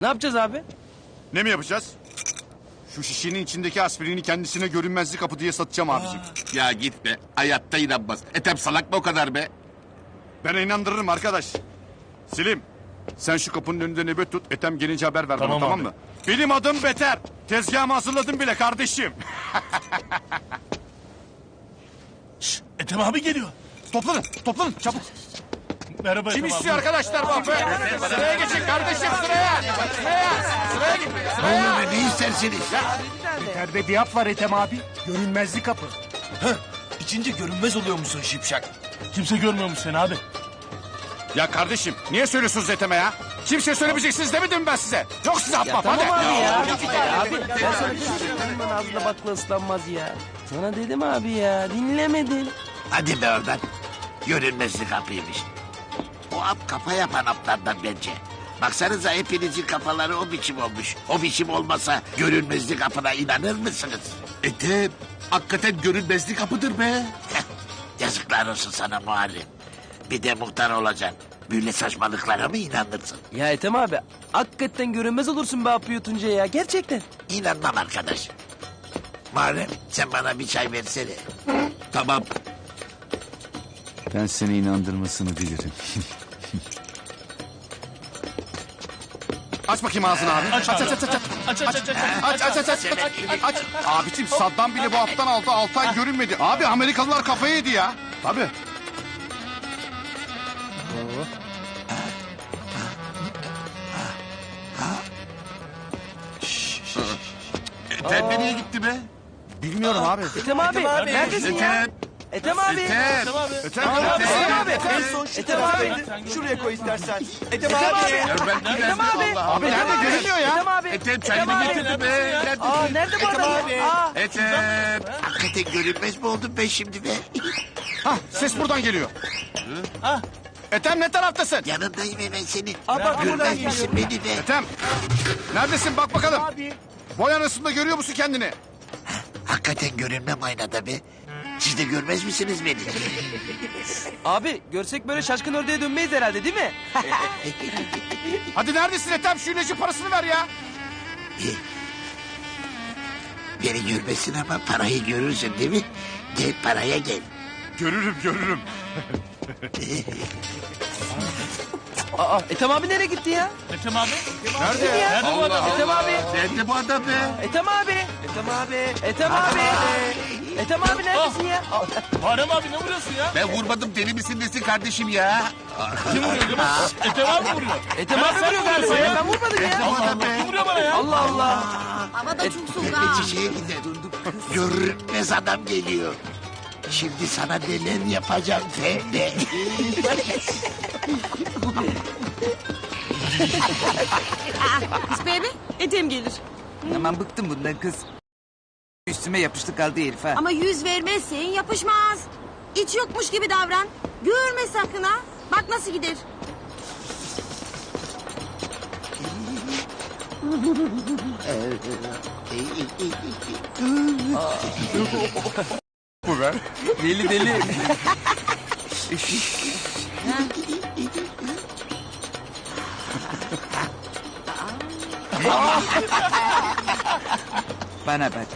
Ne yapacağız abi? Ne mi yapacağız? Şu şişenin içindeki aspirini kendisine görünmezlik kapı diye satacağım abicim. Ya git be. Hayatta inanmaz. Ethem salak mı o kadar be? Ben inandırırım arkadaş. Selim sen şu kapının önünde nöbet tut. Etem gelince haber ver Tamam bana tamam abi. mı? Benim adım Beter. Tezgahımı hazırladım bile kardeşim. Ethem abi geliyor. toplanın toplanın çabuk. Merhaba Kim istiyor arkadaşlar bu hapı? Sıraya geçin kardeşim sıraya. Sıraya. Sıraya git. Sıraya. Ne istersiniz? Perde bir hap var Ethem abi. Görünmezlik kapı. İçince görünmez oluyormuşsun şipşak. Kimse görmüyormuş seni abi. Ya kardeşim niye söylüyorsunuz Ethem'e ya? Kimseye söylemeyeceksiniz demedim mi ben size. Yok size ahbap hadi. Tamam abi ya. Abi ben sana dedim bunun ağzında bakla ıslanmaz ya. Sana dedim abi ya dinlemedin. Hadi be oradan. Görünmezlik kapıymış. O ap kafa yapan aplardan bence. Baksanıza hepinizin kafaları o biçim olmuş. O biçim olmasa görünmezlik kapına inanır mısınız? Ethem, hakikaten görünmezlik kapıdır be. Yazıklar olsun sana Muharrem. Bir de muhtar olacaksın. Böyle saçmalıklara mı inanırsın? Ya Ethem abi hakikaten görünmez olursun be hapı yutunca ya gerçekten. İnanmam arkadaş. Muharrem sen bana bir çay versene. Tamam. Ben seni inandırmasını bilirim. Aç bakayım ağzını abi. Aç aç aç aç. aç. Aç aç aç aç. Aç aç aç aç. Abicim Saddam bile bu haftan aldı. Altı ay görünmedi. Abi Amerikalılar kafayı yedi ya. Tabii. Ethem nereye gitti be? Bilmiyorum abi. Ethem abi, neredesin ya? Ethem. Ethem abi. Ethem. Ethem abi. Ethem. Abi. En son şu Ethem abi. Şuraya koy istersen. Ethem Ethem abi. abi. Ethem abi. Abi nerede görünmüyor ya? Ethem abi. Ethem çayını abi. getirdi be. Nerede? Aa nerede bu adam? Ethem. Hakikaten görünmez mi oldum ben şimdi be? Hah ses buradan geliyor. Ethem ne taraftasın? Yanındayım hemen senin. Buradan Görmez misin beni be? Ethem. Neredesin bak bakalım. Boy arasında görüyor musun kendini? Hakikaten görünmem aynada be. Siz de görmez misiniz beni? Abi görsek böyle şaşkın ördeğe dönmeyiz herhalde değil mi? Hadi neredesin Ethem? Şu ilacın parasını ver ya. Beni görmesin ama parayı görürsün değil mi? Gel paraya gel. Görürüm görürüm. Aa Ethem abi nereye gitti ya? Ethem abi. Nerede ya? Nerede bu adam? Ethem abi. Nerede bu adam be? Ethem abi. Ethem abi. Ethem abi. Ethem abi neredesin ya? Muharrem abi ne vuruyorsun ya? Ben vurmadım deli misin nesin kardeşim ya? Kim vuruyor değil mi? Ethem abi vuruyor. Ethem abi vuruyor galiba ya. Ben vurmadım ya. Adam be. Kim vuruyor bana ya? Allah Allah. Hava da çok soğuk ha. Çiçeğe gider. Görünmez adam geliyor. Şimdi sana neler yapacağım Ferdi. Baby, Ethem gelir. Aman bıktım bundan kız. Üstüme yapıştı kaldı herif ha. Ama yüz vermezsen yapışmaz. İç yokmuş gibi davran. Görme sakın ha. Bak nasıl gider. Bu be. Deli deli. Bana bak.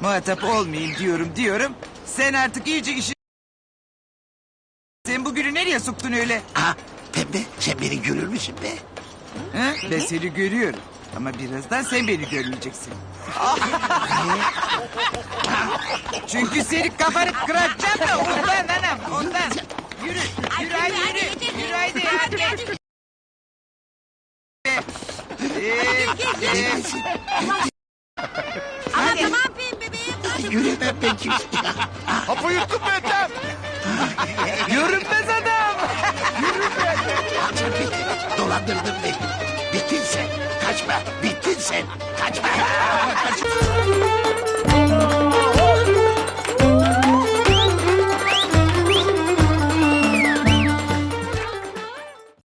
Muhatap olmayayım diyorum diyorum. Sen artık iyice işi... Sen bugünü nereye soktun öyle? Ha, pembe sen beni görür müsün be? Ha? Ben seni görüyorum. Ama birazdan sen beni görmeyeceksin. Çünkü senin kafanı kıracağım da ondan anam ondan. Yürü, yürü hadi yürü. Yürü hadi hadi. Ee, ee, Ama tamam pembe bebeğim. Yürümem ben kimseye. Hapı mu Ethem? Görünmez 哈哈哈